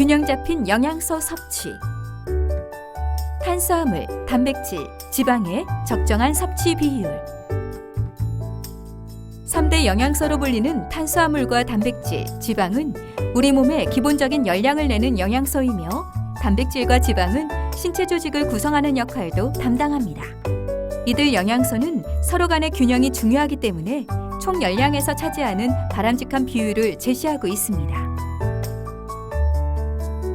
균형 잡힌 영양소 섭취. 탄수화물, 단백질, 지방의 적정한 섭취 비율. 3대 영양소로 불리는 탄수화물과 단백질, 지방은 우리 몸의 기본적인 열량을 내는 영양소이며 단백질과 지방은 신체 조직을 구성하는 역할도 담당합니다. 이들 영양소는 서로 간의 균형이 중요하기 때문에 총 열량에서 차지하는 바람직한 비율을 제시하고 있습니다.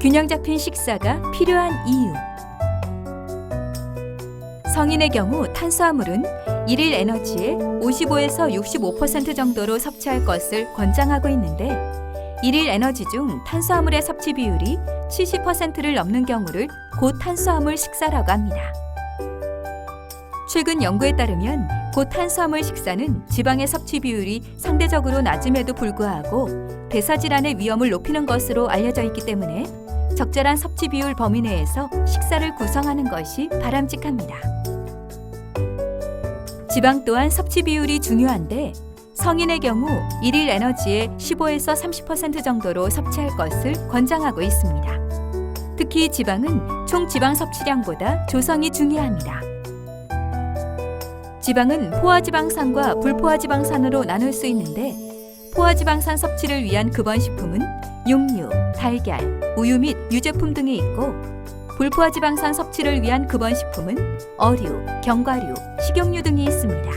균형 잡힌 식사가 필요한 이유. 성인의 경우 탄수화물은 일일 에너지의 55에서 65% 정도로 섭취할 것을 권장하고 있는데 일일 에너지 중 탄수화물의 섭취 비율이 70%를 넘는 경우를 고탄수화물 식사라고 합니다. 최근 연구에 따르면 고탄수화물 식사는 지방의 섭취 비율이 상대적으로 낮음에도 불구하고 대사 질환의 위험을 높이는 것으로 알려져 있기 때문에 적절한 섭취 비율 범위 내에서 식사를 구성하는 것이 바람직합니다. 지방 또한 섭취 비율이 중요한데 성인의 경우 일일 에너지의 15에서 30% 정도로 섭취할 것을 권장하고 있습니다. 특히 지방은 총 지방 섭취량보다 조성이 중요합니다. 지방은 포화지방산과 불포화지방산으로 나눌 수 있는데 포화지방산 섭취를 위한 급원식품은 육류, 달걀, 우유 및 유제품 등이 있고 불포화지방산 섭취를 위한 급원식품은 어류, 견과류, 식용유 등이 있습니다.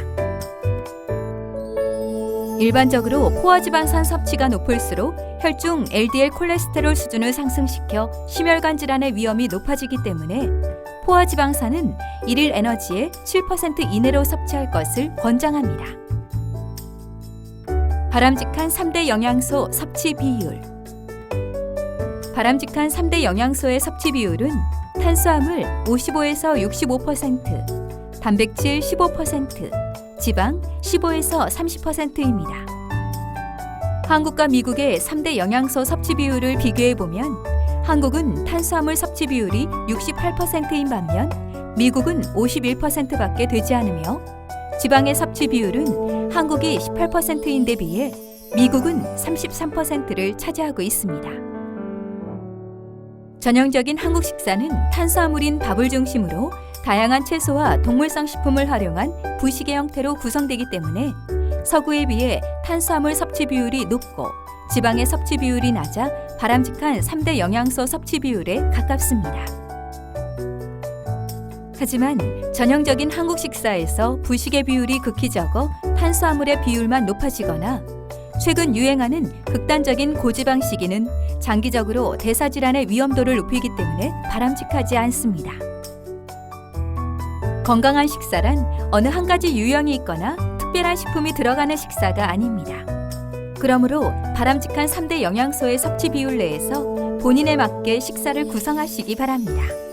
일반적으로 포화지방산 섭취가 높을수록 혈중 LDL 콜레스테롤 수준을 상승시켜 심혈관 질환의 위험이 높아지기 때문에 포화지방산은 일일 에너지의 7% 이내로 섭취할 것을 권장합니다. 바람직한 3대 영양소 섭취 비율 바람직한 3대 영양소의 섭취 비율은 탄수화물 55에서 65%, 단백질 15%, 지방 15에서 30%입니다. 한국과 미국의 3대 영양소 섭취 비율을 비교해 보면 한국은 탄수화물 섭취 비율이 68%인 반면 미국은 51%밖에 되지 않으며 지방의 섭취 비율은 한국이 18%인데 비해 미국은 33%를 차지하고 있습니다. 전형적인 한국 식사는 탄수화물인 밥을 중심으로 다양한 채소와 동물성 식품을 활용한 부식의 형태로 구성되기 때문에 서구에 비해 탄수화물 섭취 비율이 높고 지방의 섭취 비율이 낮아 바람직한 3대 영양소 섭취 비율에 가깝습니다. 하지만 전형적인 한국 식사에서 부식의 비율이 극히 적어 탄수화물의 비율만 높아지거나 최근 유행하는 극단적인 고지방식이는 장기적으로 대사질환의 위험도를 높이기 때문에 바람직하지 않습니다. 건강한 식사란 어느 한 가지 유형이 있거나 특별한 식품이 들어가는 식사가 아닙니다. 그러므로 바람직한 3대 영양소의 섭취 비율 내에서 본인에 맞게 식사를 구성하시기 바랍니다.